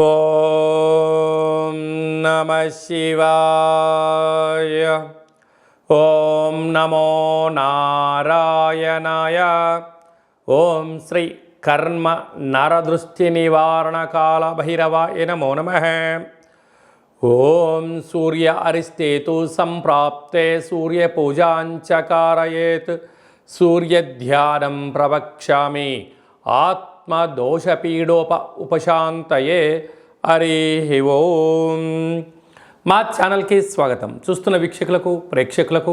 ఓం నమ శివాయ. ఓం నమో నారాయణాయ. ఓం శ్రీ కర్మ నరదృష్టి నివారణ కాల భైరవాయ నమో నమ. ఓం సూర్య అరిస్తేతు సంప్రాప్తే సూర్యపూజాంచకారయేత్ సూర్యధ్యానం ప్రవక్ష్యామి. ఆత్మ ఆత్మదోషపీడోప ఉపశాంతయే హరి ఓం మా ఛానల్కి స్వాగతం. చూస్తున్న వీక్షకులకు ప్రేక్షకులకు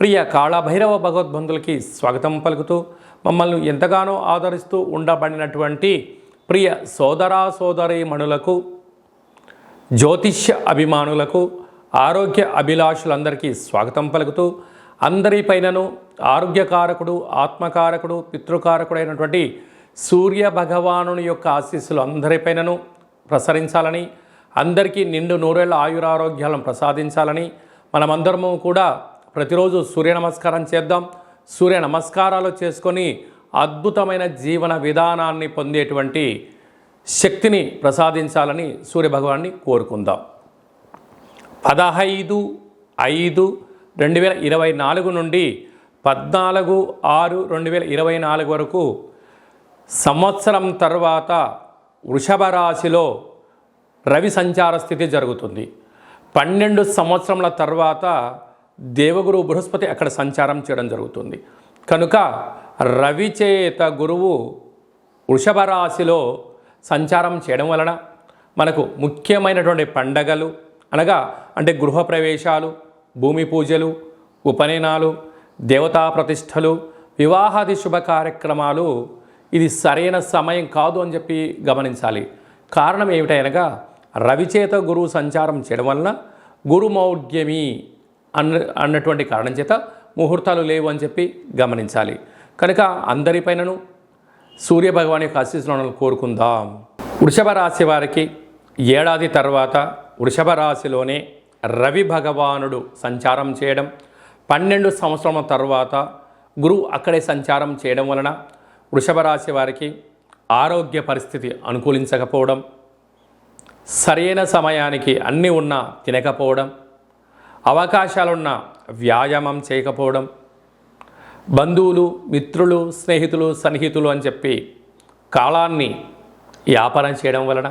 ప్రియ కాళభైరవ భగవద్బంధులకి స్వాగతం పలుకుతూ మమ్మల్ని ఎంతగానో ఆదరిస్తూ ఉండబడినటువంటి ప్రియ సోదరా సోదరీమణులకు జ్యోతిష్య అభిమానులకు ఆరోగ్య అభిలాషులందరికీ స్వాగతం పలుకుతూ అందరిపైనను ఆరోగ్యకారకుడు ఆత్మకారకుడు పితృకారకుడైనటువంటి సూర్య భగవానుని యొక్క ఆశీస్సులు అందరిపైనను ప్రసరించాలని అందరికీ నిండు నూరేళ్ళ ఆయురారోగ్యాలను ప్రసాదించాలని మనమందరము కూడా ప్రతిరోజు సూర్య నమస్కారం చేద్దాం. సూర్య నమస్కారాలు చేసుకొని అద్భుతమైన జీవన విధానాన్ని పొందేటువంటి శక్తిని ప్రసాదించాలని సూర్యభగవాన్ని కోరుకుందాం. పదహైదు ఐదు రెండు వేల ఇరవై నాలుగు నుండి పద్నాలుగు ఆరు రెండు వేల ఇరవై నాలుగు వరకు సంవత్సరం తర్వాత వృషభ రాశిలో రవి సంచార స్థితి జరుగుతుంది. పన్నెండు సంవత్సరముల తర్వాత దేవగురు బృహస్పతి అక్కడ సంచారం చేయడం జరుగుతుంది. కనుక రవి చేత గురువు వృషభ రాశిలో సంచారం చేయడం వలన మనకు ముఖ్యమైనటువంటి పండగలు అనగా అంటే గృహప్రవేశాలు భూమి పూజలు ఉపనయనాలు దేవతా ప్రతిష్టలు వివాహాది శుభ కార్యక్రమాలు ఇది సరైన సమయం కాదు అని చెప్పి గమనించాలి. కారణం ఏమిటనగా రవిచేత గురువు సంచారం చేయడం వలన గురుమౌఢ్యమి అన్న అన్నటువంటి కారణం చేత ముహూర్తాలు లేవు అని చెప్పి గమనించాలి. కనుక అందరిపైనను సూర్యభగవాన్ యొక్క ఆశీస్సులను కోరుకుందాం. వృషభ రాశి వారికి ఏడాది తర్వాత వృషభ రాశిలోనే రవి భగవానుడు సంచారం చేయడం పన్నెండు సంవత్సరాల తర్వాత గురువు అక్కడే సంచారం చేయడం వలన వృషభ రాశి వారికి ఆరోగ్య పరిస్థితి అనుకూలించకపోవడం సరైన సమయానికి అన్నీ ఉన్నా తినకపోవడం అవకాశాలున్న వ్యాయామం చేయకపోవడం బంధువులు మిత్రులు స్నేహితులు సన్నిహితులు అని చెప్పి కాలాన్ని వ్యాపారం చేయడం వలన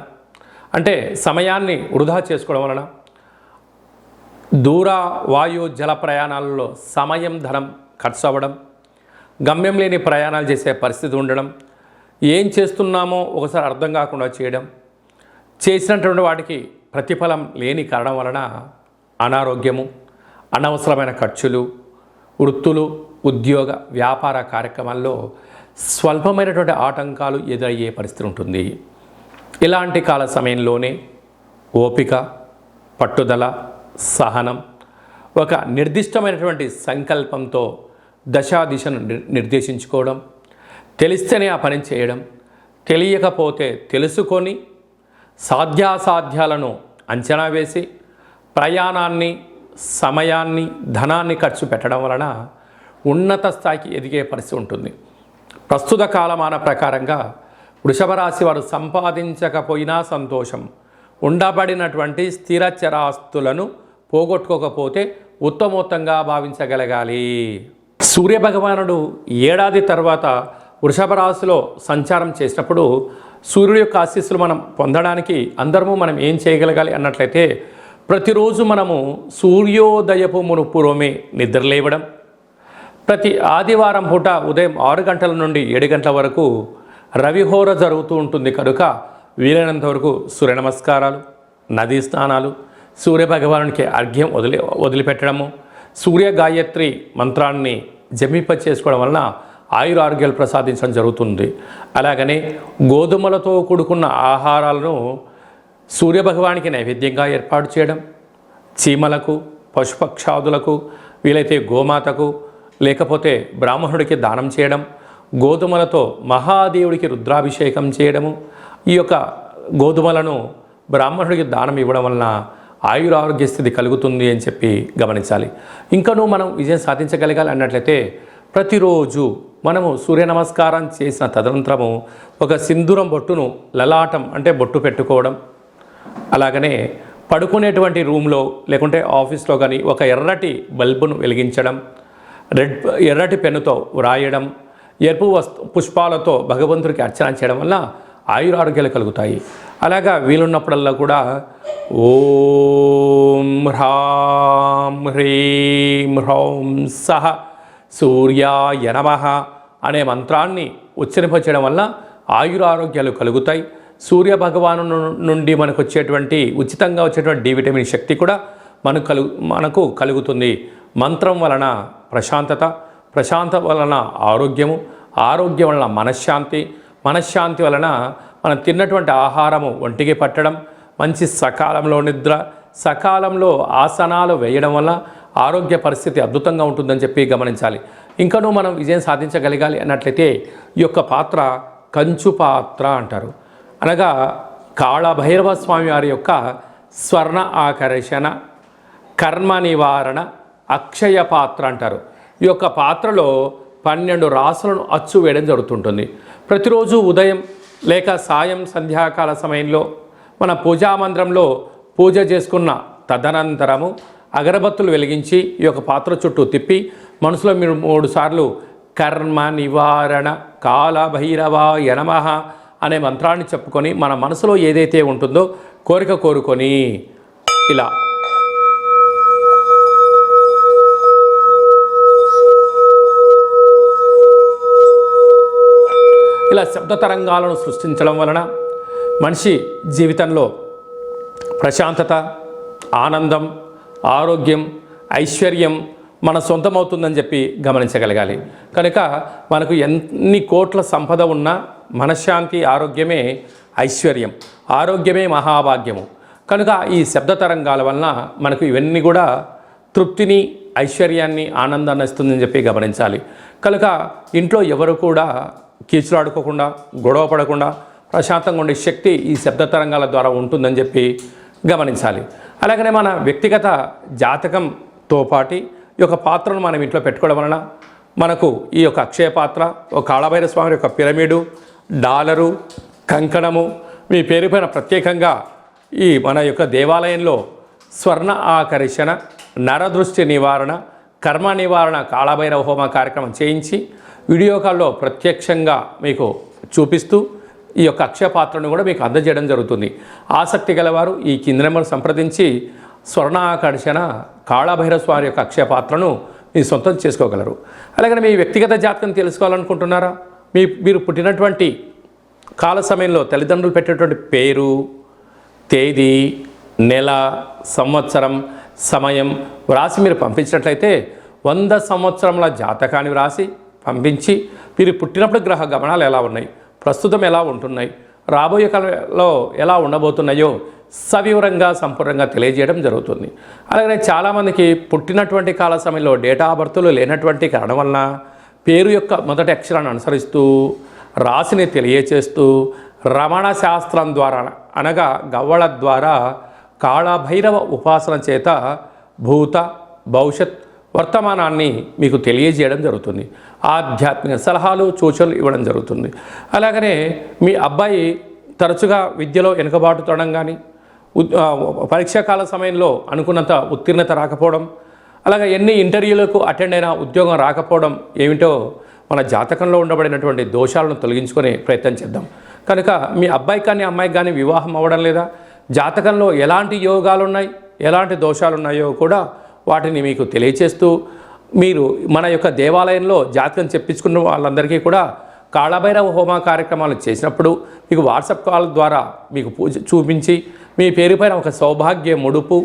అంటే సమయాన్ని వృధా చేసుకోవడం వలన దూర వాయు జల ప్రయాణాలలో సమయం ధనం ఖర్చు అవ్వడం గమ్యం లేని ప్రయాణాలు చేసే పరిస్థితి ఉండడం ఏం చేస్తున్నామో ఒకసారి అర్థం కాకుండా చేయడం చేసినటువంటి వాటికి ప్రతిఫలం లేని కారణం వలన అనారోగ్యము అనవసరమైన ఖర్చులు వృత్తులు ఉద్యోగ వ్యాపార కార్యక్రమాల్లో స్వల్పమైనటువంటి ఆటంకాలు ఎదురయ్యే పరిస్థితి ఉంటుంది. ఇలాంటి కాల సమయంలోనే ఓపిక పట్టుదల సహనం ఒక నిర్దిష్టమైనటువంటి సంకల్పంతో దశాదిశను నిర్దేశించుకోవడం తెలిస్తేనే ఆ పని చేయడం తెలియకపోతే తెలుసుకొని సాధ్యాసాధ్యాలను అంచనా వేసి ప్రయాణాన్ని సమయాన్ని ధనాన్ని ఖర్చు పెట్టడం వలన ఉన్నత స్థాయికి ఎదిగే పరిస్థితి ఉంటుంది. ప్రస్తుత కాలమాన ప్రకారంగా వృషభరాశి వారు సంపాదించకపోయినా సంతోషం ఉండబడినటువంటి స్థిర చరాస్తులను పోగొట్టుకోకపోతే ఉత్తమోత్తంగా భావించగలగాలి. సూర్యభగవానుడు ఏడాది తర్వాత వృషభ రాశిలో సంచారం చేసినప్పుడు సూర్యుడి యొక్క ఆశీస్సులు మనం పొందడానికి అందరము మనం ఏం చేయగలగాలి అన్నట్లయితే ప్రతిరోజు మనము సూర్యోదయపు మునుపురోమే నిద్రలేవడం ప్రతి ఆదివారం పూట ఉదయం ఆరు గంటల నుండి ఏడు గంటల వరకు రవిహోర జరుగుతూ ఉంటుంది. కనుక వీలైనంత వరకు సూర్య నమస్కారాలు నదీ స్నానాలు సూర్య భగవానునికి అర్ఘ్యం వదిలి వదిలిపెట్టడము సూర్య గాయత్రి మంత్రాన్ని జమిప చేసుకోవడం వలన ఆయురారోగ్యాలు ప్రసాదించడం జరుగుతుంది. అలాగనే గోధుమలతో కూడుకున్న ఆహారాలను సూర్యభగవానికి నైవేద్యంగా ఏర్పాటు చేయడం చీమలకు పశుపక్షాదులకు వీలైతే గోమాతకు లేకపోతే బ్రాహ్మణుడికి దానం చేయడం గోధుమలతో మహాదేవుడికి రుద్రాభిషేకం చేయడము ఈ యొక్క గోధుమలను బ్రాహ్మణుడికి దానం ఇవ్వడం వలన ఆయుర ఆరోగ్య స్థితి కలుగుతుంది అని చెప్పి గమనించాలి. ఇంకనూ మనం విజయం సాధించగలగాలి అన్నట్లయితే ప్రతిరోజు మనము సూర్య నమస్కారం చేసిన తదనంతరము ఒక సింధూరం బొట్టును లలాటం అంటే బొట్టు పెట్టుకోవడం అలాగనే పడుకునేటువంటి రూమ్లో లేకుంటే ఆఫీస్లో కానీ ఒక ఎర్రటి బల్బును వెలిగించడం రెడ్ ఎర్రటి పెన్నుతో వ్రాయడం ఎరుపు వస్తు పుష్పాలతో భగవంతుడికి అర్చన చేయడం వల్ల ఆయురారోగ్యాలు కలుగుతాయి. అలాగా వీలున్నప్పుడల్లా కూడా ఓం హ్రాం హ్రీం హ్రౌం సహ సూర్యాయ నమ అనే మంత్రాన్ని ఉచ్చరింపచేయడం వల్ల ఆయురారోగ్యాలు కలుగుతాయి. సూర్య భగవాను నుండి మనకు వచ్చేటువంటి ఉచితంగా వచ్చేటువంటి డి విటమిన్ శక్తి కూడా మనకు కలుగు మనకు కలుగుతుంది. మంత్రం వలన ప్రశాంతత ప్రశాంత వలన ఆరోగ్యము ఆరోగ్యం వలన మనశ్శాంతి మనశ్శాంతి వలన మనం తిన్నటువంటి ఆహారము ఒంటికి పట్టడం మంచి సకాలంలో నిద్ర సకాలంలో ఆసనాలు వేయడం వల్ల ఆరోగ్య పరిస్థితి అద్భుతంగా ఉంటుందని చెప్పి గమనించాలి. ఇంకనూ మనం విజయం సాధించగలగాలి అన్నట్లయితే ఈ యొక్క పాత్ర కంచు పాత్ర అంటారు. అనగా కాళభైరవ స్వామి వారి యొక్క స్వర్ణ ఆకర్షణ కర్మ నివారణ అక్షయ పాత్ర అంటారు. ఈ యొక్క పాత్రలో పన్నెండు రాసులను అచ్చు వేయడం జరుగుతుంటుంది. ప్రతిరోజు ఉదయం లేక సాయం సంధ్యాకాల సమయంలో మన పూజా మందిరంలో పూజ చేసుకున్న తదనంతరము అగరబత్తులు వెలిగించి ఈ యొక్క పాత్ర చుట్టూ తిప్పి మనసులో మీరు మూడు సార్లు కర్మ నివారణ కాల భైరవ యనమః అనే మంత్రాన్ని చెప్పుకొని మన మనసులో ఏదైతే ఉంటుందో కోరిక కోరుకొని ఇలా ఇలా శబ్ద తరంగాలను సృష్టించడం వలన మనిషి జీవితంలో ప్రశాంతత ఆనందం ఆరోగ్యం ఐశ్వర్యం మన సొంతమవుతుందని చెప్పి గమనించగలగాలి. కనుక మనకు ఎన్ని కోట్ల సంపద ఉన్నా మనశ్శాంతి ఆరోగ్యమే ఐశ్వర్యం ఆరోగ్యమే మహాభాగ్యము. కనుక ఈ శబ్ద తరంగాల వలన మనకు ఇవన్నీ కూడా తృప్తిని ఐశ్వర్యాన్ని ఆనందాన్ని ఇస్తుందని చెప్పి గమనించాలి. కనుక ఇంట్లో ఎవరు కూడా కీచులాడుకోకుండా గొడవ పడకుండా ప్రశాంతంగా ఉండే శక్తి ఈ శబ్ద తరంగాల ద్వారా ఉంటుందని చెప్పి గమనించాలి. అలాగనే మన వ్యక్తిగత జాతకంతో పాటి ఈ యొక్క పాత్రను మనం ఇంట్లో పెట్టుకోవడం వలన మనకు ఈ యొక్క అక్షయ పాత్ర ఒక కాళభైర స్వామి యొక్క పిరమిడు డాలరు కంకణము మీ పేరుపైన ప్రత్యేకంగా ఈ మన యొక్క దేవాలయంలో స్వర్ణ ఆకర్షణ నరదృష్టి నివారణ కర్మ నివారణ కాళభైరవ హోమ కార్యక్రమం చేయించి వీడియో కాల్లో ప్రత్యక్షంగా మీకు చూపిస్తూ ఈ యొక్క అక్షయపాత్రను కూడా మీకు అందజేయడం జరుగుతుంది. ఆసక్తి గలవారు ఈ కింది నెంబర్ సంప్రదించి స్వర్ణాకర్షణ కాళభైరవ స్వామి యొక్క అక్షయ పాత్రను మీ సొంతం చేసుకోగలరు. అలాగే మీ వ్యక్తిగత జాతకం తెలుసుకోవాలనుకుంటున్నారా? మీ మీరు పుట్టినటువంటి కాల సమయంలో తల్లిదండ్రులు పెట్టేటువంటి పేరు తేదీ నెల సంవత్సరం సమయం వ్రాసి మీరు పంపించినట్లయితే వంద సంవత్సరముల జాతకాన్ని వ్రాసి పంపించి మీరు పుట్టినప్పుడు గ్రహ గమనాలు ఎలా ఉన్నాయి? ప్రస్తుతం ఎలా ఉంటున్నాయి? రాబోయే కాలంలో ఎలా ఉండబోతున్నాయో సవివరంగా సంపూర్ణంగా తెలియజేయడం జరుగుతుంది. అలాగే చాలామందికి పుట్టినటువంటి కాల సమయంలో డేటా ఆఫ్ బర్త్లు లేనటువంటి కారణం వలన పేరు యొక్క మొదటి అక్షరాన్ని అనుసరిస్తూ రాశిని తెలియచేస్తూ రమణ శాస్త్రం ద్వారా అనగా గవ్వళ ద్వారా కాళభైరవ ఉపాసన చేత భూత భవిష్యత్ వర్తమానాన్ని మీకు తెలియజేయడం జరుగుతుంది. ఆధ్యాత్మిక సలహాలు సూచనలు ఇవ్వడం జరుగుతుంది. అలాగనే మీ అబ్బాయి తరచుగా విద్యలో వెనుకబాటుతడం కానీ ఉద్- కాల పరీక్షాకాల సమయంలో అనుకున్నంత ఉత్తీర్ణత రాకపోవడం అలాగే ఎన్ని ఇంటర్వ్యూలకు అటెండ్ అయినా ఉద్యోగం రాకపోవడం ఏమిటో మన జాతకంలో ఉండబడినటువంటి దోషాలను తొలగించుకునే ప్రయత్నం చేద్దాం. కనుక మీ అబ్బాయి కానీ అమ్మాయికి కానీ వివాహం అవ్వడం లేదా జాతకంలో ఎలాంటి యోగాలు ఉన్నాయి ఎలాంటి దోషాలు ఉన్నాయో కూడా వాటిని మీకు తెలియచేస్తూ మీరు మన యొక్క దేవాలయంలో జాతకం చెప్పించుకున్న వాళ్ళందరికీ కూడా కాళభైరవ హోమ కార్యక్రమాలు చేసినప్పుడు మీకు వాట్సాప్ కాల్ ద్వారా మీకు పూజ చూపించి మీ పేరుపైన ఒక సౌభాగ్య ముడుపు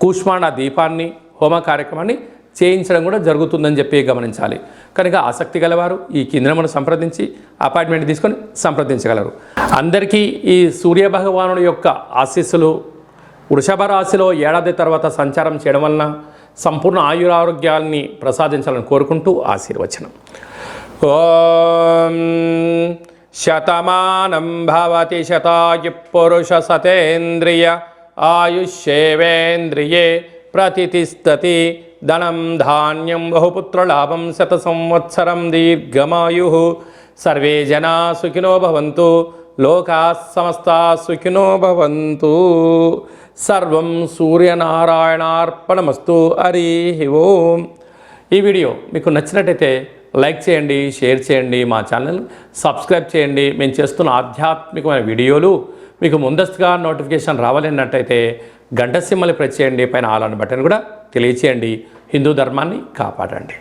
కూష్మాణ దీపాన్ని హోమ కార్యక్రమాన్ని చేయించడం కూడా జరుగుతుందని చెప్పి గమనించాలి. కనుక ఆసక్తి గలవారు ఈ కిందనమును సంప్రదించి అపాయింట్మెంట్ తీసుకొని సంప్రదించగలరు. అందరికీ ఈ సూర్య భగవానుడి యొక్క ఆశీస్సులు వృషభ రాశిలో ఏడాది తర్వాత సంచారం చేయడం వలన సంపూర్ణ ఆయురారోగ్యాల్ని ప్రసాదించాలని కోరుకుంటూ ఆశీర్వచనం. ఓం శతమానం భవతి శతాయు పురుష సతేంద్రియ ఆయుష్యేవేంద్రియే ప్రతిష్టతి ధనం ధాన్యం బహుపుత్రలాభం శత సంవత్సరం దీర్ఘమాయు సర్వే జనా సుఖినో భవంతు లోకా సమస్త సుఖినో భవంతు సర్వం సూర్యనారాయణార్పణమస్తు హరి ఓం ఈ వీడియో మీకు నచ్చినట్టయితే లైక్ చేయండి షేర్ చేయండి మా ఛానల్ సబ్స్క్రైబ్ చేయండి. మేము చేస్తున్న ఆధ్యాత్మికమైన వీడియోలు మీకు ముందస్తుగా నోటిఫికేషన్ రావాలన్నట్టయితే గంట సింహలు ప్రెస్ చేయండి పైన ఆల్ బటన్ కూడా తెలియచేయండి. హిందూ ధర్మాన్ని కాపాడండి.